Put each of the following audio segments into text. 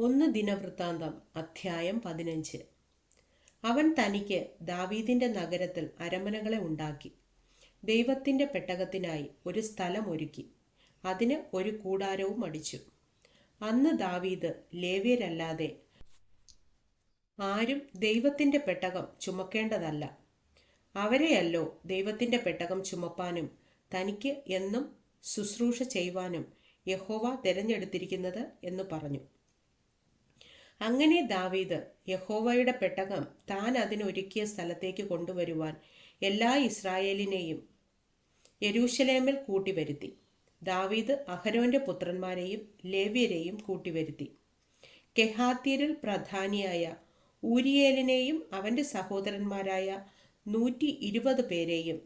ഒന്ന് ദിനവൃത്താന്തം അധ്യായം പതിനഞ്ച്. അവൻ തനിക്ക് ദാവീദിന്റെ നഗരത്തിൽ അരമനകളെ ഉണ്ടാക്കി. ദൈവത്തിന്റെ പെട്ടകത്തിനായി ഒരു സ്ഥലം ഒരുക്കി. അതിന് ഒരു കൂടാരവും അടിച്ചു. അന്ന് ദാവീദ് ലേവ്യരല്ലാതെ ആരും ദൈവത്തിന്റെ പെട്ടകം ചുമക്കേണ്ടതല്ല. അവരെയല്ലോ ദൈവത്തിന്റെ പെട്ടകം ചുമപ്പാനും തനിക്ക് എന്നും ശുശ്രൂഷ ചെയ്യുവാനും യഹോവ തിരഞ്ഞെടുത്തിരിക്കുന്നത് എന്ന് പറഞ്ഞു. അങ്ങനെ ദാവീദ് യഹോവയുടെ പെട്ടകം താൻ അതിനൊരുക്കിയ സ്ഥലത്തേക്ക് കൊണ്ടുവരുവാൻ എല്ലാ ഇസ്രായേലിനെയും യരൂഷലേമിൽ കൂട്ടിവരുത്തി. ദാവീദ് അഹരോന്റെ പുത്രന്മാരെയും ലേവ്യരെയും കൂട്ടിവരുത്തി. കെഹാത്യരിൽ പ്രധാനിയായ ഊരിയേലിനെയും അവന്റെ സഹോദരന്മാരായ നൂറ്റി ഇരുപത് പേരെയും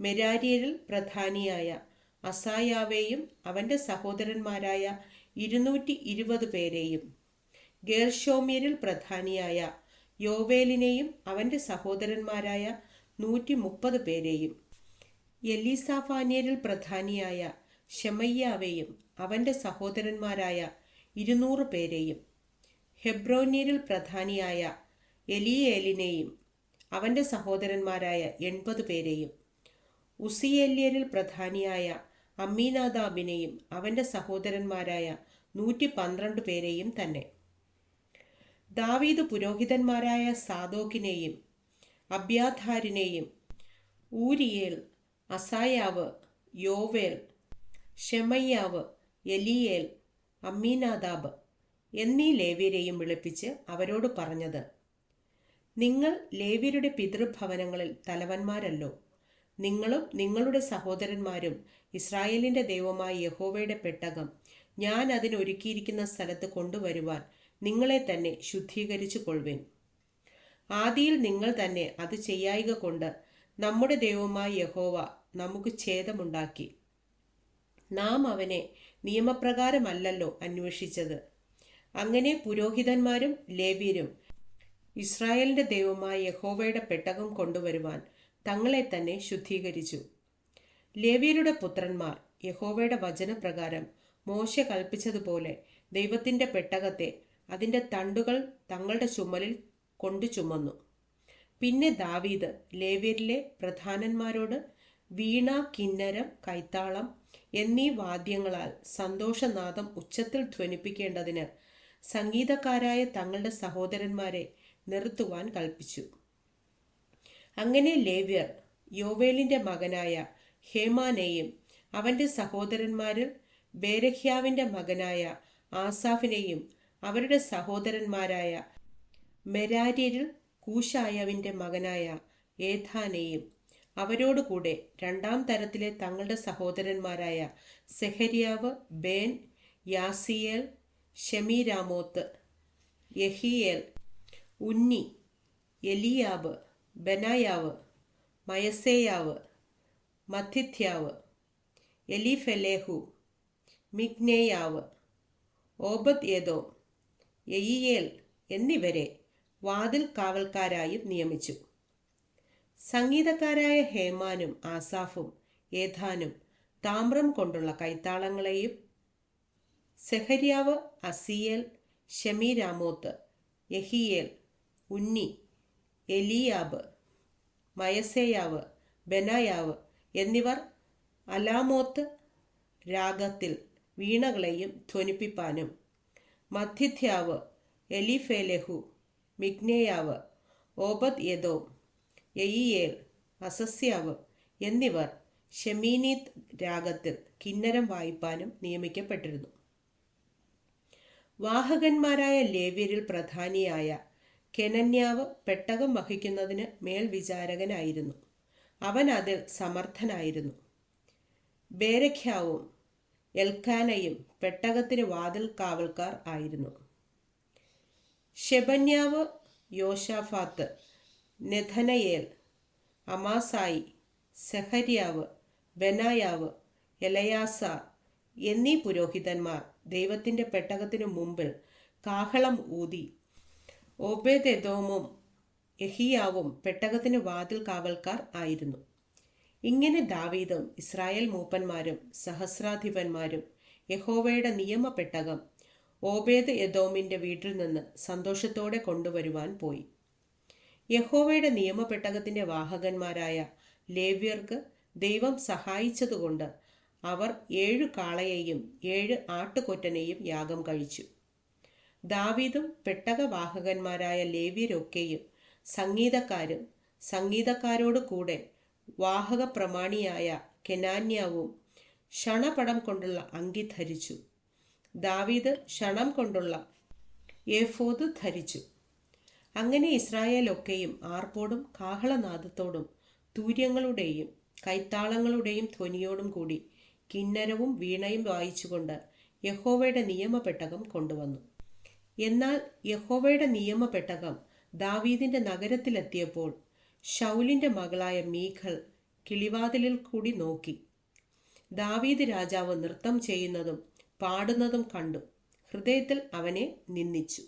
മെരാരിയരിൽ പ്രധാനിയായ അസായാവേയും അവന്റെ സഹോദരന്മാരായ ഇരുന്നൂറ്റി ഇരുപത് പേരെയും ഗേർഷോമ്യരിൽ പ്രധാനിയായ യോവേലിനെയും അവന്റെ സഹോദരന്മാരായ നൂറ്റി മുപ്പത് പേരെയും എലീസാഫാനിയരിൽ പ്രധാനിയായ ഷെമയ്യാവെയും അവന്റെ സഹോദരന്മാരായ ഇരുന്നൂറ് പേരെയും ഹെബ്രോന്യരിൽ പ്രധാനിയായ എലിയേലിനെയും അവന്റെ സഹോദരന്മാരായ എൺപത് പേരെയും ഉസിയേല്യരിൽ പ്രധാനിയായ അമ്മീനാദാബിനെയും അവന്റെ സഹോദരന്മാരായ നൂറ്റി പന്ത്രണ്ട് പേരെയും തന്നെ. ദാവീദ് പുരോഹിതന്മാരായ സാദോക്കിനെയും അബ്യാധാരിനെയും ഊരിയേൽ അസായാവ് യോവേൽ ഷെമയ്യാവ് എലിയേൽ അമ്മീനാദാബ് എന്നീ ലേവ്യരെയും വിളിപ്പിച്ച് അവരോട് പറഞ്ഞത് നിങ്ങൾ ലേവ്യരുടെ പിതൃഭവനങ്ങളിൽ തലവന്മാരല്ലോ. നിങ്ങളും നിങ്ങളുടെ സഹോദരന്മാരും ഇസ്രായേലിന്റെ ദൈവമായ യഹോവയുടെ പെട്ടകം ഞാൻ അതിനൊരുക്കിയിരിക്കുന്ന സ്ഥലത്ത് കൊണ്ടുവരുവാൻ നിങ്ങളെ തന്നെ ശുദ്ധീകരിച്ചു കൊള്ളുവിൻ ആദിയിൽ നിങ്ങൾ തന്നെ അത് ചെയ്യായിക കൊണ്ട് നമ്മുടെ ദൈവമായ യഹോവ നമുക്ക് ഛേദമുണ്ടാക്കി. നാം അവനെ നിയമപ്രകാരമല്ലല്ലോ അന്വേഷിച്ചത്. അങ്ങനെ പുരോഹിതന്മാരും ലേവ്യരും ഇസ്രായേലിന്റെ ദൈവമായ യഹോവയുടെ പെട്ടകം കൊണ്ടുവരുവാൻ തങ്ങളെ തന്നെ ശുദ്ധീകരിച്ചു. ലേവ്യരുടെ പുത്രന്മാർ യഹോവയുടെ വചനപ്രകാരം മോശ കൽപ്പിച്ചതുപോലെ ദൈവത്തിന്റെ പെട്ടകത്തെ അതിന്റെ തണ്ടുകൾ തങ്ങളുടെ ചുമലിൽ കൊണ്ടു ചുമന്നു. പിന്നെ ദാവീദ് ലേവ്യരിലെ പ്രധാനന്മാരോട് വീണ കിന്നരം കൈത്താളം എന്നീ വാദ്യങ്ങളാൽ സന്തോഷനാദം ഉച്ചത്തിൽ ധ്വനിപ്പിക്കേണ്ടതിന് സംഗീതക്കാരായ തങ്ങളുടെ സഹോദരന്മാരെ നിർത്തുവാൻ കൽപ്പിച്ചു. അങ്ങനെ ലേവ്യർ യോവേലിന്റെ മകനായ ഹേമാനെയും അവന്റെ സഹോദരന്മാരിൽ ബേരഹ്യാവിന്റെ മകനായ ആസാഫിനെയും അവരുടെ സഹോദരന്മാരായ മെരാര്യരിൽ കൂശായവിന്റെ മകനായ ഏഥാനെയും അവരോടുകൂടെ രണ്ടാം തരത്തിലെ തങ്ങളുടെ സഹോദരന്മാരായ സെഹരിയാവ് ബേൻ യാസിയേൽ ഷെമിരാമോത്ത് യഹിയേൽ ഉന്നി എലിയാബ് ബനായാവ് മയസേയാവ് മഥിഥ്യാവ് എലിഫെലേഹു മിഗ്നേയാവ് ഓബദ് യദോ യയിയേൽ എന്നിവരെ വാതിൽ കാവൽക്കാരായും നിയമിച്ചു. സംഗീതക്കാരായ ഹേമാനും ആസാഫും ഏഥാനും താമ്രം കൊണ്ടുള്ള കൈത്താളങ്ങളെയും സെഹരിയാവ് അസിയേൽ ഷമീരാമോത്ത് യഹിയേൽ ഉന്നി എലിയാബ് മയസേയാവ് ബനായാവ് എന്നിവർ അലാമോത്ത് രാഗത്തിൽ വീണകളെയും ധ്വനിപ്പിപ്പാനും മധ്യഥ്യാവ് എലിഫേലെഹു മിഗ്നേയാവ് ഓബദ് യദോ യയിയേൽ അസസ്യാവ് എന്നിവർ ഷെമീനീത് രാഗത്തിൽ കിന്നരം വായിപ്പാനും നിയമിക്കപ്പെട്ടിരുന്നു. വാഹകന്മാരായ ലേവ്യരിൽ പ്രധാനിയായ കെനന്യാവ് പെട്ടകം വഹിക്കുന്നതിന് മേൽവിചാരകനായിരുന്നു അവൻ അതിൽ സമർത്ഥനായിരുന്നു. ബേരഖ്യാവും എൽക്കാനയും പെട്ടകത്തിന് വാതിൽ കാവൽക്കാർ ആയിരുന്നു. ഷെബന്യാവ് യോഷാഫാത്ത് നെഥനയേൽ അമാസായി സെഹര്യാവ് ബനായാവ് എലയാസ എന്നീ പുരോഹിതന്മാർ ദൈവത്തിന്റെ പെട്ടകത്തിനു മുമ്പിൽ കാഹളം ഊതി ഒബേദെദോമും എഹിയാവും പെട്ടകത്തിന് വാതിൽ കാവൽക്കാർ ആയിരുന്നു. ഇങ്ങനെ ദാവീദും ഇസ്രായേൽ മൂപ്പന്മാരും സഹസ്രാധിപന്മാരും യഹോവയുടെ നിയമപ്പെട്ടകം ഓബേദ് യദോമിന്റെ വീട്ടിൽ നിന്ന് സന്തോഷത്തോടെ കൊണ്ടുവരുവാൻ പോയി. യഹോവയുടെ നിയമപ്പെട്ടകത്തിന്റെ വാഹകന്മാരായ ലേവ്യർക്ക് ദൈവം സഹായിച്ചതുകൊണ്ട് അവർ ഏഴു കാളയെയും ഏഴ് ആട്ടുകൊറ്റനെയും യാഗം കഴിച്ചു. ദാവീദും പെട്ടകവാഹകന്മാരായ ലേവ്യരൊക്കെയും സംഗീതക്കാരും സംഗീതക്കാരോട് കൂടെ വാഹക പ്രമാണിയായ കെനാന്യാവും ക്ഷണപടം കൊണ്ടുള്ള അങ്കി ധരിച്ചു. ദാവീദ് ക്ഷണം കൊണ്ടുള്ള ഏഫോദ് ധരിച്ചു. അങ്ങനെ ഇസ്രായേലൊക്കെയും ആർപ്പോടും കാഹളനാദത്തോടും തൂര്യങ്ങളുടെയും കൈത്താളങ്ങളുടെയും ധ്വനിയോടും കൂടി കിന്നരവും വീണയും വായിച്ചുകൊണ്ട് യഹോവയുടെ നിയമപെട്ടകം കൊണ്ടുവന്നു. എന്നാൽ യഹോവയുടെ നിയമപെട്ടകം ദാവീദിന്റെ നഗരത്തിലെത്തിയപ്പോൾ ഷൗലിന്റെ മകളായ മീഖൽ കിളിവാതിലിൽ കൂടി നോക്കി. ദാവീദ് രാജാവ് നൃത്തം ചെയ്യുന്നതും പാടുന്നതും കണ്ടു. ഹൃദയത്തിൽ അവനെ നിന്ദിച്ചു.